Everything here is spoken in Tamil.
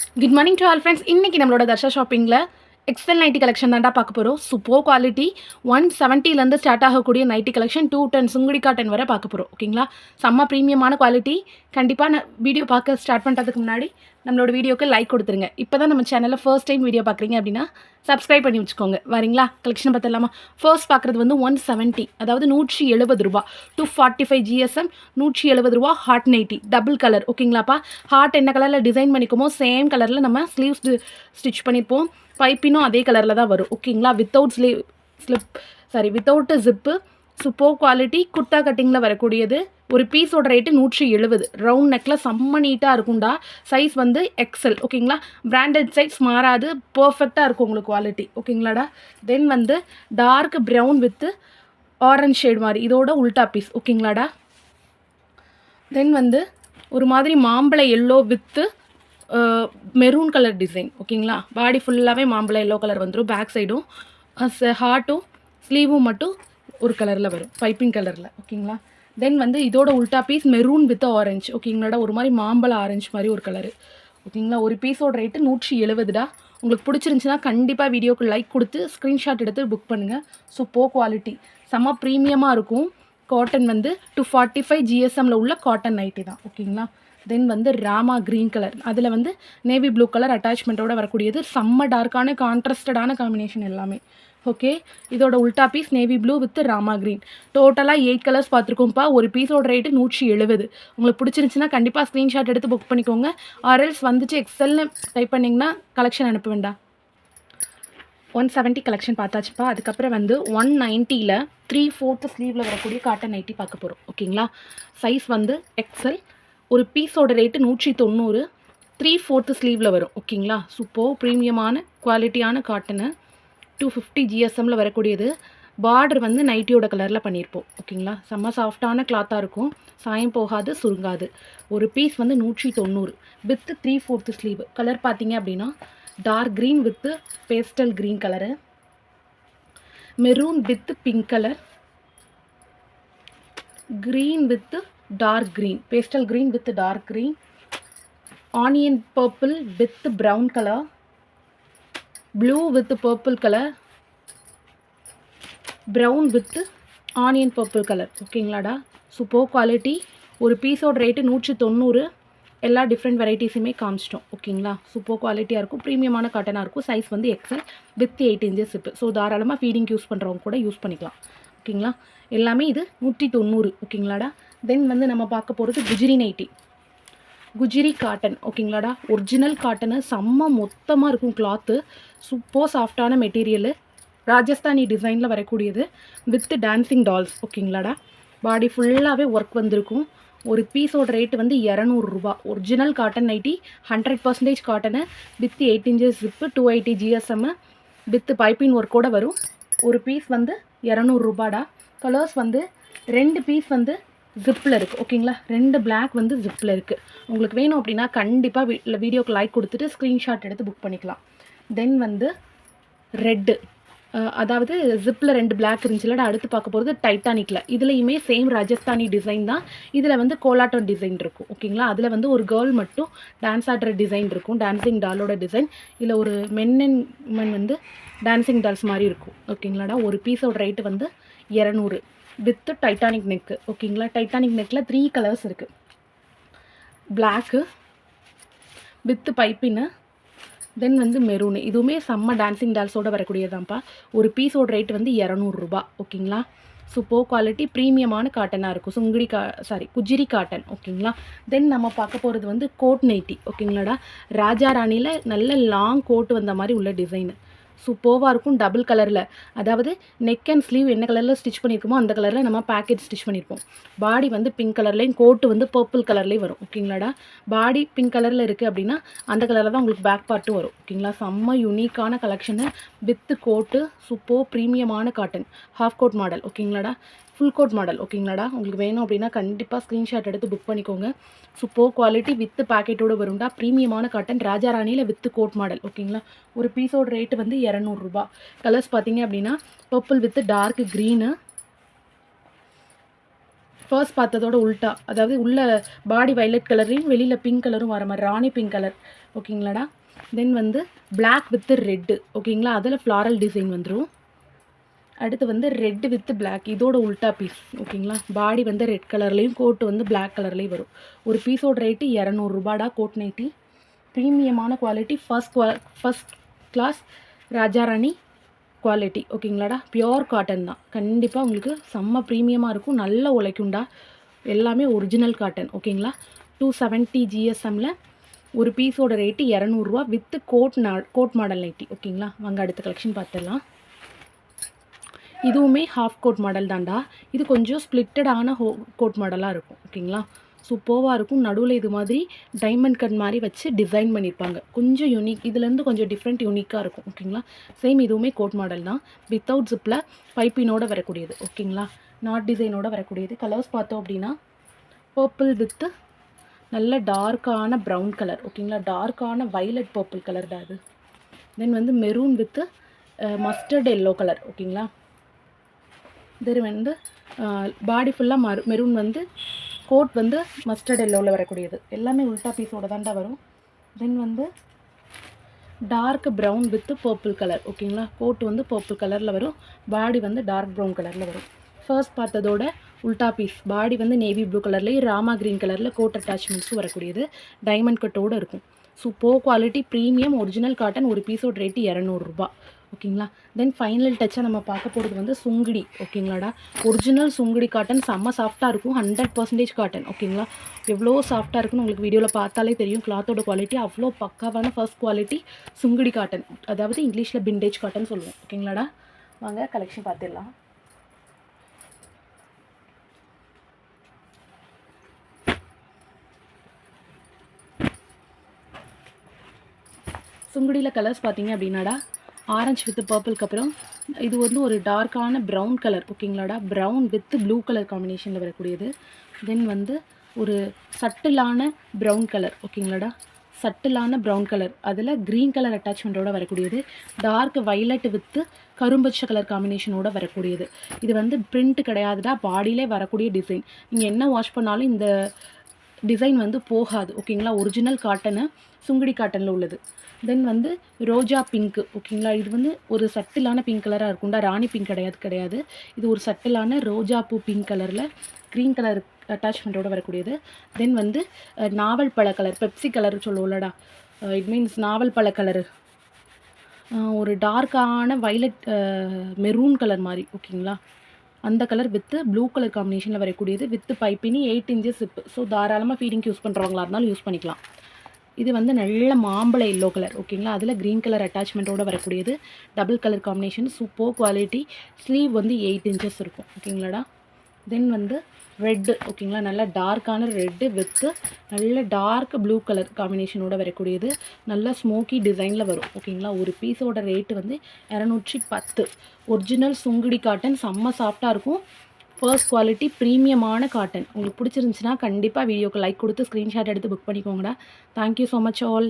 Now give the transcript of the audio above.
Good morning to all friends இன்றைக்கி நம்மளோட தர்ஷா ஷாப்பிங்கில் எக்ஸல் நைட்டி கலெக்ஷன் தான்டா பார்க்க போகிறோம் சூப்பர் குவாலிட்டி ஒன் செவன்ட்டிலேருந்து ஸ்டார்ட் ஆகக்கூடிய nighty collection two ten Sungudi cotton வரை பார்க்க போகிறோம் ஓகேங்களா செம்ம ப்ரீமியமான குவாலிட்டி கண்டிப்பாக நான் வீடியோ பார்க்க ஸ்டார்ட் பண்ணுறதுக்கு முன்னாடி நம்மளோட வீடியோக்கு லைக் கொடுத்துருங்க. இப்போ தான் நம்ம சேனலில் ஃபர்ஸ்ட் டைம் வீடியோ பார்க்குறீங்க அப்படின்னா சப்ஸ்கிரைப் பண்ணி வச்சுக்கோங்க. வரீங்களா? கலெக்ஷன் பார்த்துலாமா ஃபர்ஸ்ட் பார்க்குறது வந்து ஒன் செவன்ட்டி அதாவது நூற்றி எழுபது ரூபா. டூ ஃபார்ட்டி ஃபைவ் ஜிஎஸ்எம் நூற்றி எழுபது ரூபா ஹாட் நைட்டி டபுள் கலர் ஓகேங்களாப்பா ஹார்ட் என்ன கலரில் டிசைன் பண்ணிக்குமோ சேம் கலரில் நம்ம ஸ்லீவ்ஸ் ஸ்டிச் பண்ணிப்போம். பைப்பினும் அதே கலரில் தான் வரும். ஓகேங்களா without sleeve slip sorry without zip super quality kurta கட்டிங்கில் வரக்கூடியது. ஒரு பீஸோட ரேட்டு நூற்றி எழுபது ரவுண்ட் நெக்கில் செம்ம நீட்டாக இருக்கும்டா. சைஸ் வந்து எக்ஸல் ஓகேங்களா? பிராண்டட் சைஸ் மாறாது. பர்ஃபெக்டாக இருக்கும் உங்களுக்கு குவாலிட்டி ஓகேங்களாடா? தென் வந்து dark brown with orange shade மாதிரி. இதோட உல்டா பீஸ் ஓகேங்களாடா? தென் வந்து ஒரு மாதிரி மாம்பழ yellow with maroon colour design ஓகேங்களா? பாடி ஃபுல்லாகவே மாம்பழ எல்லோ கலர் வந்துடும் பேக் சைடும் ஹார்ட்டும் ஸ்லீவும் மட்டும் ஒரு கலரில் வரும். பைப்பிங் கலரில் ஓகேங்களா தென் வந்து இதோட உல்டா பீஸ் மெரூன் வித் ஆரஞ்சு ஓகேங்களாடா ஒரு மாதிரி மாம்பழ ஆரஞ்சு மாதிரி ஒரு கலரு ஓகேங்களா ஒரு பீஸோட ரேட்டு நூற்றி எழுபதுடா உங்களுக்கு பிடிச்சிருந்துச்சுன்னா கண்டிப்பாக வீடியோக்கு லைக் கொடுத்து ஸ்க்ரீன்ஷாட் எடுத்து புக் பண்ணுங்கள் ஸோ போ குவாலிட்டி செம்ம ப்ரீமியமாக இருக்கும். காட்டன் வந்து டூ ஃபார்ட்டி ஃபைவ் ஜிஎஸ்எம்மில் உள்ள காட்டன் நைட்டி தான். ஓகேங்களா தென் வந்து ராமா க்ரீன் கலர் அதில் வந்து நேவி ப்ளூ கலர் அட்டாச்மெண்ட்டோட வரக்கூடியது. செம்ம டார்க்கான கான்ட்ராஸ்டடான காம்பினேஷன் எல்லாமே. ஓகே இதோட உல்டா piece navy blue with Rama green டோட்டலாக எயிட் கலர்ஸ் பார்த்துருக்கோம்ப்பா. ஒரு பீஸோட ரேட்டு நூற்றி எழுபது உங்களுக்கு பிடிச்சிருந்துச்சுன்னா கண்டிப்பாக ஸ்க்ரீன்ஷாட் எடுத்து புக் பண்ணிக்கோங்க. ஆர்எல்ஸ் வந்துச்சு எக்ஸல்னு டைப் பண்ணிங்கன்னா கலெக்ஷன் அனுப்ப வேண்டாம். ஒன் செவன்ட்டி கலெக்ஷன் பார்த்தாச்சுப்பா. அதுக்கப்புறம் வந்து ஒன் நைன்ட்டியில் த்ரீ ஃபோர்த்து ஸ்லீவில் வரக்கூடிய காட்டன் நைட்டி பார்க்க போகிறோம் ஓகேங்களா சைஸ் வந்து எக்ஸல் ஒரு பீஸோட ரேட்டு நூற்றி தொண்ணூறு. த்ரீ ஃபோர்த்து ஸ்லீவில் வரும். ஓகேங்களா சூப்போ ப்ரீமியமான குவாலிட்டியான காட்டனு டூ ஃபிஃப்டி ஜிஎஸ்எம்மில் வரக்கூடியது. பார்டர் வந்து நைட்டியோட கலரில் பண்ணியிருப்போம் ஓகேங்களா? செம்ம சாஃப்டான கிளாத்தாக இருக்கும். சாயம் போகாது சுருங்காது. ஒரு பீஸ் வந்து நூற்றி தொண்ணூறு. With three fourth sleeve colour பார்த்தீங்க அப்படின்னா dark green with pastel green colour maroon with pink colour green with dark green pastel green with dark green onion purple with brown colour blue with purple colour brown with onion purple colour ஓகேங்களாடா super quality ஒரு பீஸோட ரேட்டு நூற்றி தொண்ணூறு எல்லா டிஃப்ரெண்ட் வெரைட்டிஸுமே காமிச்சிட்டோம். ஓகேங்களா சூப்பர் குவாலிட்டியாக இருக்கும். ப்ரீமியமான காட்டனாக இருக்கும். சைஸ் வந்து எக்ஸல் வித் எயிட் இன்ச்சஸ் இப்போ ஸோ தாராளமாக ஃபீடிங் யூஸ் பண்ணுறவங்க கூட யூஸ் பண்ணிக்கலாம். ஓகேங்களா எல்லாமே இது நூற்றி தொண்ணூறு ஓகேங்களாடா தென் வந்து நம்ம பார்க்க போகிறது குஜிரி நைட்டி குஜிரி காட்டன் ஓகேங்களாடா ஒரிஜினல் காட்டனு செம்ம மொத்தமாக இருக்கும் கிளாத்து சூப்பர் சாஃப்டான மெட்டீரியலு ராஜஸ்தானி டிசைனில் வரக்கூடியது வித் டான்சிங் டால்ஸ் ஓகேங்களாடா பாடி ஃபுல்லாகவே ஒர்க் வந்திருக்கும். ஒரு பீஸோட ரேட்டு வந்து இரநூறுபா original cotton nighty hundred percentage cotton with eight inches zip two eighty GSM with piping ஒர்க்கோடு வரும். ஒரு பீஸ் வந்து இரநூறுபாடா கலர்ஸ் வந்து ரெண்டு பீஸ் வந்து ஜிப்பில் இருக்குது ஓகேங்களா ரெண்டு பிளாக் வந்து ஜிப்பில் இருக்குது உங்களுக்கு வேணும் அப்படின்னா கண்டிப்பாக வீட்டில் வீடியோக்கு லைக் கொடுத்துட்டு ஸ்க்ரீன்ஷாட் எடுத்து புக் பண்ணிக்கலாம். தென் வந்து ரெட்டு அதாவது ஜிப்பில் ரெண்டு பிளாக் இருந்துச்சுல அடுத்து பார்க்க போகிறது டைட்டானிக்கில் இதுலேயுமே சேம் ராஜஸ்தானி டிசைன் தான். இதில் வந்து கோலாட்டம் டிசைன் இருக்கும் ஓகேங்களா அதில் வந்து ஒரு கேர்ள் மட்டும் டான்ஸ் ஆடுற டிசைன் இருக்கும் டான்ஸிங் டாலோட டிசைன் இல்லை ஒரு மென் அண்ட் உமன் வந்து டான்ஸிங் டால்ஸ் மாதிரி இருக்கும் ஓகேங்களாடா ஒரு பீஸோட ரேட்டு வந்து இரநூறு. வித்து டைட்டானிக் நெக்கு ஓகேங்களா டைட்டானிக் நெக்கில் த்ரீ கலர்ஸ் இருக்குது பிளாக்கு வித்து பைப்பின்னு தென் வந்து மெரூனு இதுவுமே செம்ம டான்ஸிங் டால்ஸோட வரக்கூடியதான்ப்பா. ஒரு பீஸோட ரேட் வந்து இரநூறுபா ஓகேங்களா சூப்பர் குவாலிட்டி ப்ரீமியமான காட்டனாக இருக்கும். சுங்குடி கா சாரி குஜிரி காட்டன் ஓகேங்களா தென் நம்ம பார்க்க போகிறது வந்து கோட் நைட்டி ஓகேங்களாடா ராஜா ராணியில் நல்ல லாங் கோட் வந்த மாதிரி உள்ள டிசைனு சூப்பர்வாக இருக்கும் டபுள் கலரில். அதாவது நெக் அண்ட் ஸ்லீவ் என்ன கலரில் ஸ்டிச் பண்ணியிருக்கோமோ அந்த கலரில் நம்ம பேக்கெட் ஸ்டிச் பண்ணியிருப்போம் பாடி வந்து பிங்க் கலர்லேயும் கோட்டு வந்து பர்பிள் கலர்லேயும் வரும். ஓகேங்களாடா பாடி பிங்க் கலரில் இருக்குது அப்படின்னா அந்த கலரில் தான் உங்களுக்கு பேக் பார்ட்டும் வரும். ஓகேங்களா செம்ம யூனிக்கான கலெக்ஷனு வித்து கோட்டு சூப்பர் ப்ரீமியமான காட்டன் ஹாஃப் கோட் மாடல் ஓகேங்களாடா ஃபுல் கோட் மாடல் ஓகேங்களாடா உங்களுக்கு வேணும் அப்படின்னா கண்டிப்பாக ஸ்க்ரீன்ஷாட் எடுத்து புக் பண்ணிக்கோங்க. சூப்பர் குவாலிட்டி வித்து பேக்கெட்டோடு வரும்டா. ப்ரீமியமான காட்டன் ராஜா ராணியில் வித்து கோட் மாடல் ஓகேங்களா? ஒரு பீஸோட ரேட்டு வந்து இரநூறுபா. கலர்ஸ் பார்த்தீங்க அப்படின்னா purple with dark green first பார்த்ததோட உல்ட்டா அதாவது உள்ள பாடி வைலட் கலரையும் வெளியில் பிங்க் கலரும் வர மாதிரி ராணி பிங்க் கலர் ஓகேங்களாடா? தென் வந்து பிளாக் வித்து ரெட்டு ஓகேங்களா? அதில் ஃப்ளாரல் டிசைன் வந்துடும் அடுத்து வந்து ரெட் வித் பிளாக் இதோட உல்ட்டா பீஸ் ஓகேங்களா? பாடி வந்து ரெட் கலர்லேயும் கோட் வந்து பிளாக் கலர்லேயும் வரும். ஒரு பீஸோட ரேட்டு இரநூறுபாடா கோட் நைட்டி ப்ரீமியமான குவாலிட்டி ஃபர்ஸ்ட் குவா ஃபர்ஸ்ட் கிளாஸ் ராஜாராணி குவாலிட்டி ஓகேங்களாடா? பியோர் காட்டன் தான். கண்டிப்பாக உங்களுக்கு செம்ம ப்ரீமியமாக இருக்கும். நல்ல உழைக்கும்டா. எல்லாமே ஒரிஜினல் காட்டன் ஓகேங்களா? டூ செவன்ட்டி ஜிஎஸ்எம்மில் ஒரு பீஸோட ரேட்டு இரநூறுவா வித்து கோட் நா கோட் மாடல் நைட்டி ஓகேங்களா? வாங்க அடுத்த கலெக்ஷன் பார்த்துடலாம். இதுவுமே ஹாஃப் கோட் மாடல் தான்டா. இது கொஞ்சம் ஸ்ப்ளிட்டடான ஹோ கோட் மாடலாக இருக்கும். ஓகேங்களா சூப்பர்வாக இருக்கும். நடுவில் இது மாதிரி டைமண்ட் கட் மாதிரி வச்சு டிசைன் பண்ணியிருப்பாங்க கொஞ்சம் யூனிக் இதுலேருந்து கொஞ்சம் டிஃப்ரெண்ட் யூனிக்காக இருக்கும். ஓகேங்களா சேம் இதுவுமே கோட் மாடல் தான். வித்தவுட் ஜிப்பில் பைப்பினோட வரக்கூடியது. ஓகேங்களா நாட் டிசைனோட வரக்கூடியது. கலர்ஸ் பார்த்தோம் அப்படின்னா பர்பிள் வித்து நல்ல டார்க்கான ப்ரௌன் கலர் ஓகேங்களா டார்க்கான வைலட் பர்பிள் கலர் தான் அது தென் வந்து maroon with mustard yellow colour ஓகேங்களா தென் வந்து பாடி ஃபுல்லாக மரு மெரூன் வந்து கோட் வந்து மஸ்டர்ட் எல்லோவில் வரக்கூடியது. எல்லாமே உல்டா பீஸோட தாண்டா வரும். தென் வந்து dark brown with purple colour ஓகேங்களா கோட் வந்து பர்பிள் கலரில் வரும். பாடி வந்து டார்க் ப்ரௌன் கலரில் வரும். ஃபர்ஸ்ட் பார்த்ததோட உல்டா பீஸ் பாடி வந்து நேவி ப்ளூ கலர்லேயும் ராமா க்ரீன் கலரில் கோட் அட்டாச்மெண்ட்ஸும் வரக்கூடியது. டைமண்ட் கட்டோடு இருக்கும். ஸோ போ குவாலிட்டி ப்ரீமியம் ஒரிஜினல் காட்டன் ஒரு பீஸோட ரேட்டு இரநூறுபா ஓகேங்களா? தென் ஃபைனல் டச்சை நம்ம பார்க்க போகிறது வந்து சுங்குடி ஓகேங்களாடா? ஒரிஜினல் சுங்குடி காட்டன் செம்ம சாஃப்டாக இருக்கும். ஹண்ட்ரட் பர்சன்டேஜ் காட்டன் ஓகேங்களா? எவ்வளோ சாஃப்டாக இருக்குன்னு உங்களுக்கு வீடியோவில் பார்த்தாலே தெரியும். கிளாத்தோட குவாலிட்டி அவ்வளோ பக்காவான ஃபர்ஸ்ட் குவாலிட்டி சுங்குடி காட்டன் அதாவது இங்கிலீஷில் பிண்டேஜ் காட்டன் சொல்லுவோம். ஓகேங்களாடா? வாங்க கலெக்ஷன் பார்த்துடலாம். சுங்குடியில் கலர்ஸ் பார்த்தீங்க அப்படின்னாடா? ஆரஞ்சு வித் பர்பிள்க்கு அப்புறம் இது வந்து ஒரு டார்க்கான ப்ரௌன் கலர் ஓகேங்களாடா? ப்ரௌன் வித் ப்ளூ கலர் காம்பினேஷனில் வரக்கூடியது. தென் வந்து ஒரு சட்டிலான ப்ரௌன் கலர் ஓகேங்களாடா? சட்டிலான ப்ரௌன் கலர். அதில் க்ரீன் கலர் அட்டாச்மெண்ட்டோட வரக்கூடியது. டார்க் வைலட் வித்து கரும்பச்சை கலர் காம்பினேஷனோட வரக்கூடியது. இது வந்து பிரிண்ட் கிடையாதுடா பாடியிலே வரக்கூடிய டிசைன் நீங்கள் என்ன வாஷ் பண்ணாலும் இந்த டிசைன் வந்து போகாது ஓகேங்களா ஒரிஜினல் காட்டனு சுங்குடி காட்டனில் உள்ளது. தென் வந்து ரோஜா பிங்க்கு ஓகேங்களா இது வந்து ஒரு சட்டிலான பிங்க் கலராக இருக்கும்டா ராணி பிங்க் கிடையாது கிடையாது. இது ஒரு சட்டிலான ரோஜா பூ பிங்க் கலரில் க்ரீன் கலர் அட்டாச்மெண்ட்டோட வரக்கூடியது. தென் வந்து நாவல் பழ கலர் பெப்சி கலர் சொல்லுவோம்லடா. இட் மீன்ஸ் நாவல் பழ கலரு ஒரு டார்க்கான வைலட் மெரூன் கலர் மாதிரி ஓகேங்களா அந்த கலர் வித்து ப்ளூ கலர் காம்பினேஷனில் வரக்கூடியது வித்து பைப்பினி எயிட் இன்ச்சஸ் சிப்பு ஸோ தாராளமாக ஃபீடிங்க்கு யூஸ் பண்ணுறவங்களா இருந்தாலும் யூஸ் பண்ணிக்கலாம். இது வந்து நல்ல மாம்பழ எல்லோ கலர் ஓகேங்களா அதில் க்ரீன் கலர் அட்டாச்மெண்ட்டோட வரக்கூடியது. Double colour combination super quality sleeve வந்து எயிட் இன்ச்சஸ் இருக்கும் ஓகேங்களாடா தென் வந்து ரெட்டு ஓகேங்களா நல்ல டார்க்கான ரெட்டு வித்து நல்ல டார்க் ப்ளூ கலர் காம்பினேஷனோட வரக்கூடியது. நல்ல ஸ்மோக்கி டிசைனில் வரும் ஓகேங்களா ஒரு பீஸோட ரேட்டு வந்து இரநூற்றி பத்து. ஒரிஜினல் சுங்குடி காட்டன் செம்ம சாஃப்டாக இருக்கும். ஃபர்ஸ்ட் குவாலிட்டி ப்ரீமியமான காட்டன் உங்களுக்கு பிடிச்சிருந்துச்சுன்னா கண்டிப்பாக வீடியோக்கு லைக் கொடுத்து ஸ்க்ரீன்ஷாட் எடுத்து book பண்ணிக்கோங்கடா. Thank you so much all